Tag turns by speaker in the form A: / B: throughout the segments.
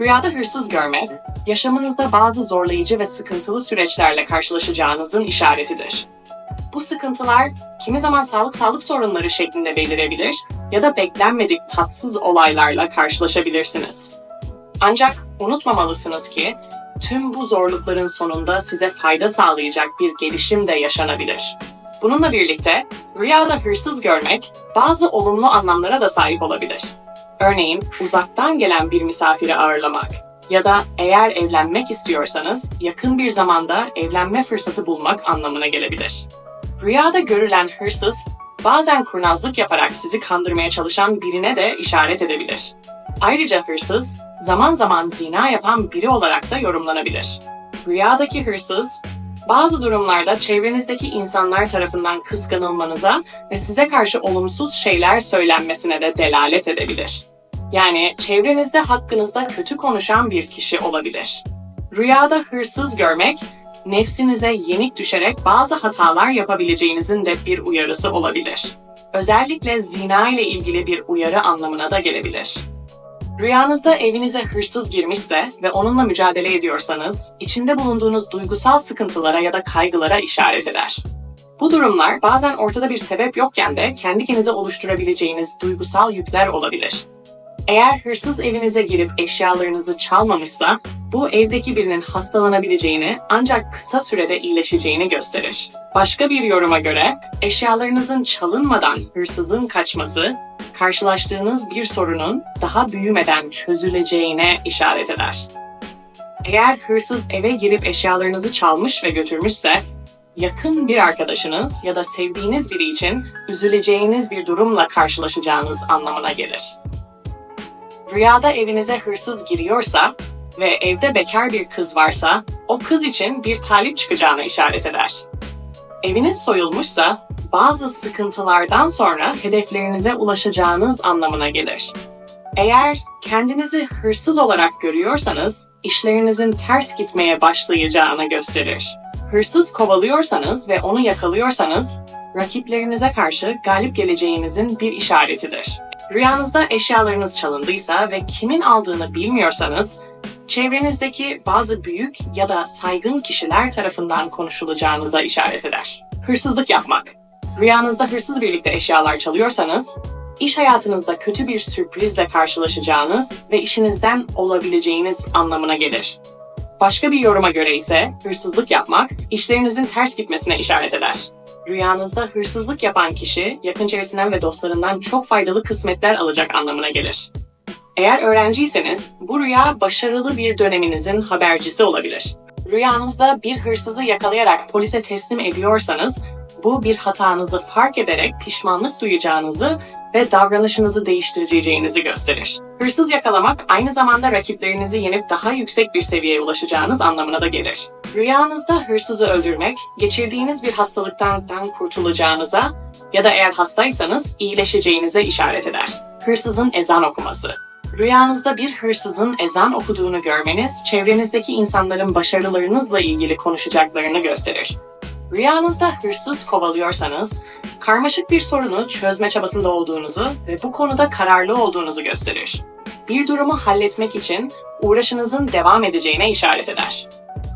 A: Rüyada hırsız görmek, yaşamınızda bazı zorlayıcı ve sıkıntılı süreçlerle karşılaşacağınızın işaretidir. Bu sıkıntılar kimi zaman sağlık sağlık sorunları şeklinde belirebilir ya da beklenmedik tatsız olaylarla karşılaşabilirsiniz. Ancak unutmamalısınız ki tüm bu zorlukların sonunda size fayda sağlayacak bir gelişim de yaşanabilir. Bununla birlikte rüyada hırsız görmek bazı olumlu anlamlara da sahip olabilir. Örneğin uzaktan gelen bir misafiri ağırlamak ya da eğer evlenmek istiyorsanız yakın bir zamanda evlenme fırsatı bulmak anlamına gelebilir. Rüyada görülen hırsız bazen kurnazlık yaparak sizi kandırmaya çalışan birine de işaret edebilir. Ayrıca hırsız zaman zaman zina yapan biri olarak da yorumlanabilir. Rüyadaki hırsız bazı durumlarda çevrenizdeki insanlar tarafından kıskanılmanıza ve size karşı olumsuz şeyler söylenmesine de delalet edebilir. Yani çevrenizde hakkınızda kötü konuşan bir kişi olabilir. Rüyada hırsız görmek, nefsinize yenik düşerek bazı hatalar yapabileceğinizin de bir uyarısı olabilir. Özellikle zina ile ilgili bir uyarı anlamına da gelebilir. Rüyanızda evinize hırsız girmişse ve onunla mücadele ediyorsanız, içinde bulunduğunuz duygusal sıkıntılara ya da kaygılara işaret eder. Bu durumlar bazen ortada bir sebep yokken de kendi kendinize oluşturabileceğiniz duygusal yükler olabilir. Eğer hırsız evinize girip eşyalarınızı çalmamışsa, bu evdeki birinin hastalanabileceğini ancak kısa sürede iyileşeceğini gösterir. Başka bir yoruma göre, eşyalarınızın çalınmadan hırsızın kaçması, karşılaştığınız bir sorunun daha büyümeden çözüleceğine işaret eder. Eğer hırsız eve girip eşyalarınızı çalmış ve götürmüşse, yakın bir arkadaşınız ya da sevdiğiniz biri için üzüleceğiniz bir durumla karşılaşacağınız anlamına gelir. Rüyada evinize hırsız giriyorsa ve evde bekar bir kız varsa, o kız için bir talip çıkacağına işaret eder. Eviniz soyulmuşsa, bazı sıkıntılardan sonra hedeflerinize ulaşacağınız anlamına gelir. Eğer kendinizi hırsız olarak görüyorsanız, işlerinizin ters gitmeye başlayacağını gösterir. Hırsız kovalıyorsanız ve onu yakalıyorsanız, rakiplerinize karşı galip geleceğinizin bir işaretidir. Rüyanızda eşyalarınız çalındıysa ve kimin aldığını bilmiyorsanız, çevrenizdeki bazı büyük ya da saygın kişiler tarafından konuşulacağınıza işaret eder. Hırsızlık yapmak. Rüyanızda hırsız birlikte eşyalar çalıyorsanız, iş hayatınızda kötü bir sürprizle karşılaşacağınız ve işinizden olabileceğiniz anlamına gelir. Başka bir yoruma göre ise hırsızlık yapmak, işlerinizin ters gitmesine işaret eder. Rüyanızda hırsızlık yapan kişi, yakın çevresinden ve dostlarından çok faydalı kısmetler alacak anlamına gelir. Eğer öğrenciyseniz, bu rüya başarılı bir döneminizin habercisi olabilir. Rüyanızda bir hırsızı yakalayarak polise teslim ediyorsanız, bu bir hatanızı fark ederek pişmanlık duyacağınızı ve davranışınızı değiştireceğinizi gösterir. Hırsız yakalamak aynı zamanda rakiplerinizi yenip daha yüksek bir seviyeye ulaşacağınız anlamına da gelir. Rüyanızda hırsızı öldürmek, geçirdiğiniz bir hastalıktan kurtulacağınıza ya da eğer hastaysanız iyileşeceğinize işaret eder. Hırsızın ezan okuması. Rüyanızda bir hırsızın ezan okuduğunu görmeniz, çevrenizdeki insanların başarılarınızla ilgili konuşacaklarını gösterir. Rüyanızda hırsız kovalıyorsanız, karmaşık bir sorunu çözme çabasında olduğunuzu ve bu konuda kararlı olduğunuzu gösterir. Bir durumu halletmek için uğraşınızın devam edeceğine işaret eder.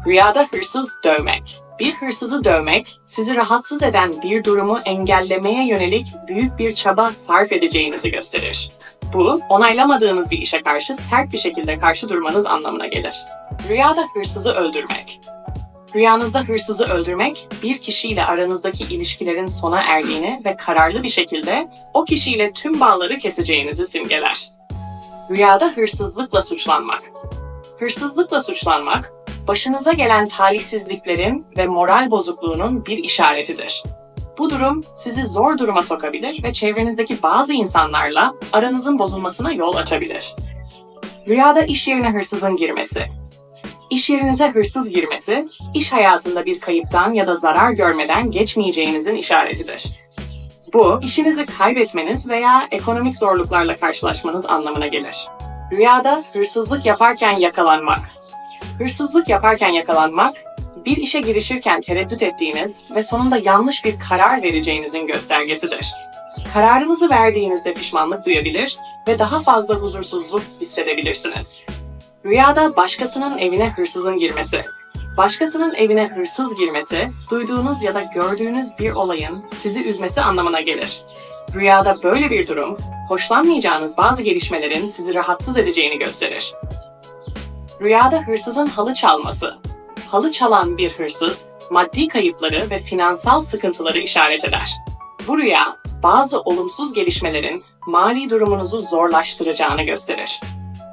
A: Rüyada hırsız dövmek. Bir hırsızı dövmek, sizi rahatsız eden bir durumu engellemeye yönelik büyük bir çaba sarf edeceğinizi gösterir. Bu, onaylamadığınız bir işe karşı sert bir şekilde karşı durmanız anlamına gelir. Rüyada hırsızı öldürmek. Rüyanızda hırsızı öldürmek, bir kişiyle aranızdaki ilişkilerin sona erdiğini ve kararlı bir şekilde o kişiyle tüm bağları keseceğinizi simgeler. Rüyada hırsızlıkla suçlanmak. Hırsızlıkla suçlanmak, başınıza gelen talihsizliklerin ve moral bozukluğunun bir işaretidir. Bu durum sizi zor duruma sokabilir ve çevrenizdeki bazı insanlarla aranızın bozulmasına yol açabilir. Rüyada iş yerine hırsızın girmesi. İş yerinize hırsız girmesi, iş hayatında bir kayıptan ya da zarar görmeden geçmeyeceğinizin işaretidir. Bu, işinizi kaybetmeniz veya ekonomik zorluklarla karşılaşmanız anlamına gelir. Rüyada hırsızlık yaparken yakalanmak. Hırsızlık yaparken yakalanmak, bir işe girişirken tereddüt ettiğiniz ve sonunda yanlış bir karar vereceğinizin göstergesidir. Kararınızı verdiğinizde pişmanlık duyabilir ve daha fazla huzursuzluk hissedebilirsiniz. Rüyada başkasının evine hırsızın girmesi. Başkasının evine hırsız girmesi, duyduğunuz ya da gördüğünüz bir olayın sizi üzmesi anlamına gelir. Rüyada böyle bir durum, hoşlanmayacağınız bazı gelişmelerin sizi rahatsız edeceğini gösterir. Rüyada hırsızın halı çalması. Halı çalan bir hırsız, maddi kayıpları ve finansal sıkıntıları işaret eder. Bu rüya, bazı olumsuz gelişmelerin mali durumunuzu zorlaştıracağını gösterir.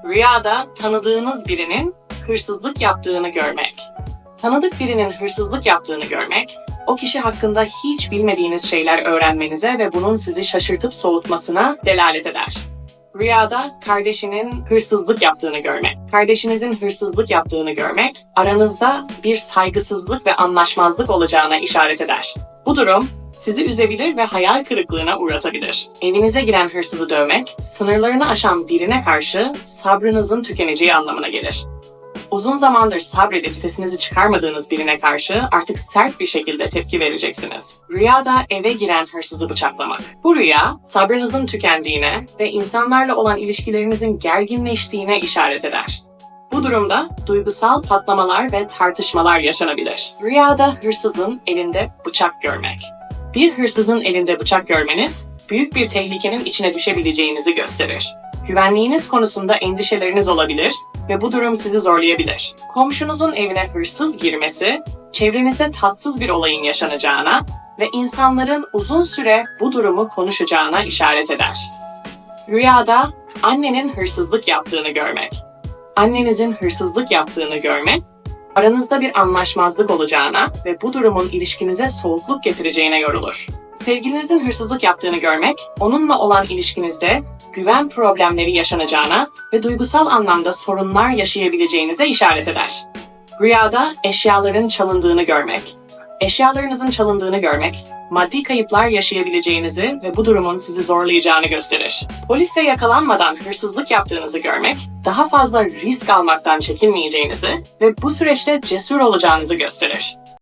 A: Rüyada tanıdığınız birinin hırsızlık yaptığını görmek. Tanıdık birinin hırsızlık yaptığını görmek, o kişi hakkında hiç bilmediğiniz şeyler öğrenmenize ve bunun sizi şaşırtıp soğutmasına delalet eder. Rüyada kardeşinin hırsızlık yaptığını görmek. Kardeşinizin hırsızlık yaptığını görmek, aranızda bir saygısızlık ve anlaşmazlık olacağına işaret eder. Bu durum sizi üzebilir ve hayal kırıklığına uğratabilir. Evinize giren hırsızı dövmek, sınırlarını aşan birine karşı sabrınızın tükeneceği anlamına gelir. Uzun zamandır sabredip sesinizi çıkarmadığınız birine karşı artık sert bir şekilde tepki vereceksiniz. Rüyada eve giren hırsızı bıçaklamak. Bu rüya sabrınızın tükendiğine ve insanlarla olan ilişkilerinizin gerginleştiğine işaret eder. Bu durumda duygusal patlamalar ve tartışmalar yaşanabilir. Rüyada hırsızın elinde bıçak görmek. Bir hırsızın elinde bıçak görmeniz, büyük bir tehlikenin içine düşebileceğinizi gösterir. Güvenliğiniz konusunda endişeleriniz olabilir ve bu durum sizi zorlayabilir. Komşunuzun evine hırsız girmesi, çevrenizde tatsız bir olayın yaşanacağına ve insanların uzun süre bu durumu konuşacağına işaret eder. Rüyada annenin hırsızlık yaptığını görmek. Annenizin hırsızlık yaptığını görmek, aranızda bir anlaşmazlık olacağına ve bu durumun ilişkinize soğukluk getireceğine yorulur. Sevgilinizin hırsızlık yaptığını görmek, onunla olan ilişkinizde güven problemleri yaşanacağına ve duygusal anlamda sorunlar yaşayabileceğinize işaret eder. Rüyada eşyaların çalındığını görmek. Eşyalarınızın çalındığını görmek, maddi kayıplar yaşayabileceğinizi ve bu durumun sizi zorlayacağını gösterir. Polise yakalanmadan hırsızlık yaptığınızı görmek, daha fazla risk almaktan çekinmeyeceğinizi ve bu süreçte cesur olacağınızı gösterir.